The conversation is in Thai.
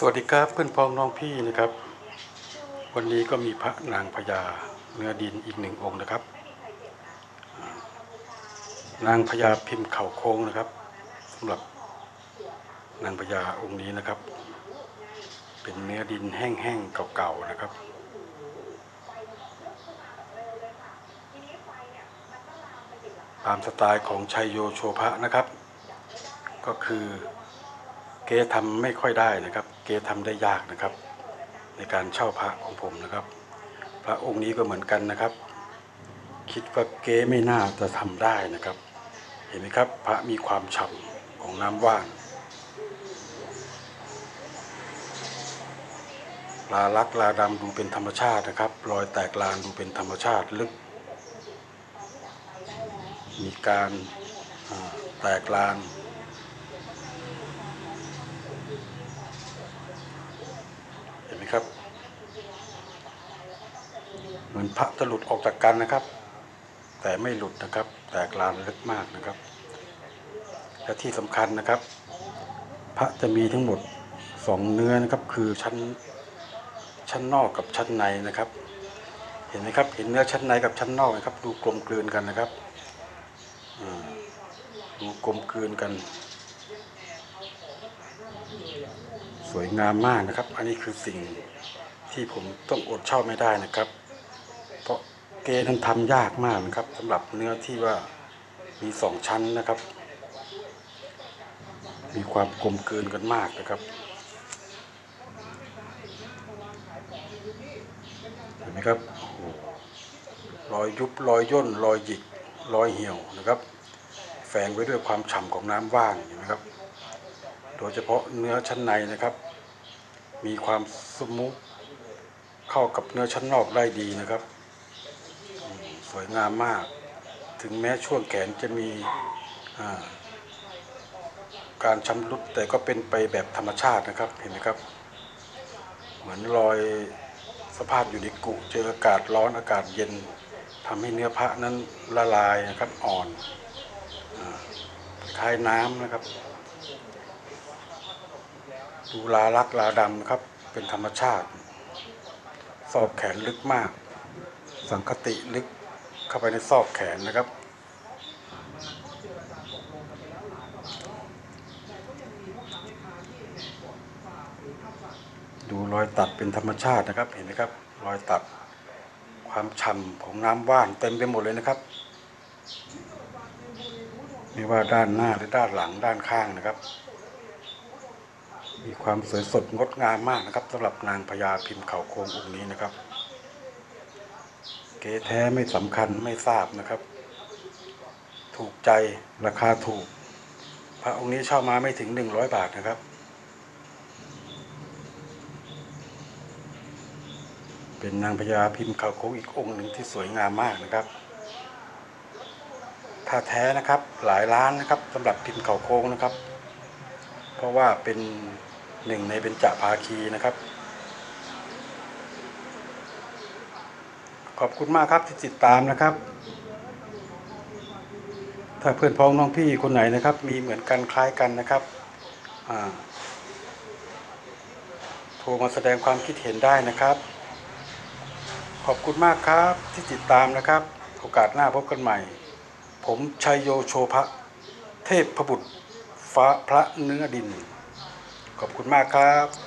สวัสดีครับเพื่อนพ้องน้องพี่นะครับ วันนี้ก็มีพระนางพญาเนื้อดินอีกหนึ่งองค์นะครับ นางพญาพิมพ์เข่าโค้งนะครับสำหรับนางพญาองค์นี้นะครับ เป็นเนื้อดินแห้งๆเก่าๆนะครับตามสไตล์ของชัยโยโชภะนะครับ ก็คือ เกทำไม่ค่อยได้นะครับ เกทำได้ยากนะครับ ในการเช่าพระของผมนะครับ พระองค์นี้ก็เหมือนกันนะครับ คิดว่าเกไม่น่าจะทำได้นะครับ เห็นไหมครับ พระมีความฉ่ำของน้ำว่านลาลักลาดำดูเป็นธรรมชาตินะครับ รอยแตกลานดูเป็นธรรมชาติลึก มีการแตกลาน เห็นไหมครับ เห มือนพระจะหลุดออกจากกันนะครับ แต่ไม่หลุดนะครับ แตกลานลึกมากนะครับ และที่สำคัญนะครับ พระจะมีทั้งหมดสองเนื้อนะครับ คือชั้นชั้นนอกกับชั้นในนะครับ เห็นไหมครับ เห็นเนื้อชั้นในกับชั้นนอกนะครับ ดูกลมกลืนกันนะครับดูกลมกลืนกัน สวยงามมากนะครับ อันนี้คือสิ่งที่ผมต้องอดเช่าไม่ได้นะครับ เกนั้นทำยากมากนะครับสำหรับเนื้อที่ว่ามีสองชั้นนะครับ มีความกลมกลืนกันมากนะครับเห็นไหมครับโอ้โหรอยยุบรอยย่นรอยหยิกรอยเหี่ยวนะครับ แฝงไว้ด้วยความฉ่ำของน้ำว่านเห็นไหมครับ โดยเฉพาะเนื้อชั้นในนะครับ มีความสมูทเข้ากับเนื้อชั้นนอกได้ดีนะครับ วยงามมาก ถึงแม้ช่วงแขนจะมีการชำรุดแต่ก็เป็นไปแบบธรรมชาตินะครับเห็นไหมครับ เหมือนรอยสภาพอยู่ในกุเจออากาศร้อนอากาศเย็นทำให้เนื้อพระนั้นละลายนะครับอ่อนอาคล้ายน้ำนะครับ ดูลาลักลาดำนะครับ เป็นธรรมชาติซอกแขนลึกมาก สังคติลึก เข้าไปในซอกแขนนะครับ ดูรอยตัดเป็นธรรมชาตินะครับเห็นไหมครับ รอยตัดความฉ่ำของน้ำว่านเต็มไปหมดเลยนะครับ ไม่ว่าด้านหน้าหรือด้านหลังด้านข้างนะครับ มีความสวยสดงดงามมากนะครับสำหรับนางพญาพิมพ์เขาโคงองค์นี้นะครับ ก๋แท้ไม่สำคัญไม่ทราบนะครับ ถูกใจราคาถูก พระองค์นี้เช่ามาไม่ถึงหนึ่งร้อยบาทนะครับ เป็นนางพญาพิมพ์เขาโค้งอีกองค์หนึ่งที่สวยงามมากนะครับถ้าแท้นะครับหลายล้านนะครับสำหรับพิมพ์เขาโค้งนะครับ เพราะว่าเป็นหนึ่งในเบญจภาคีนะครับ ขอบคุณมากครับที่ติดตามนะครับ ถ้าเพื่อนพ้องน้องพี่คนไหนนะครับ มีเหมือนกันคล้ายกันนะครับโทรมาแสดงความคิดเห็นได้นะครับ ขอบคุณมากครับที่ติดตามนะครับ โอกาสหน้าพบกันใหม่ ผมชัยโยโชภะเทพพบุตรฟ้าพระเนื้อดิน ขอบคุณมากครับ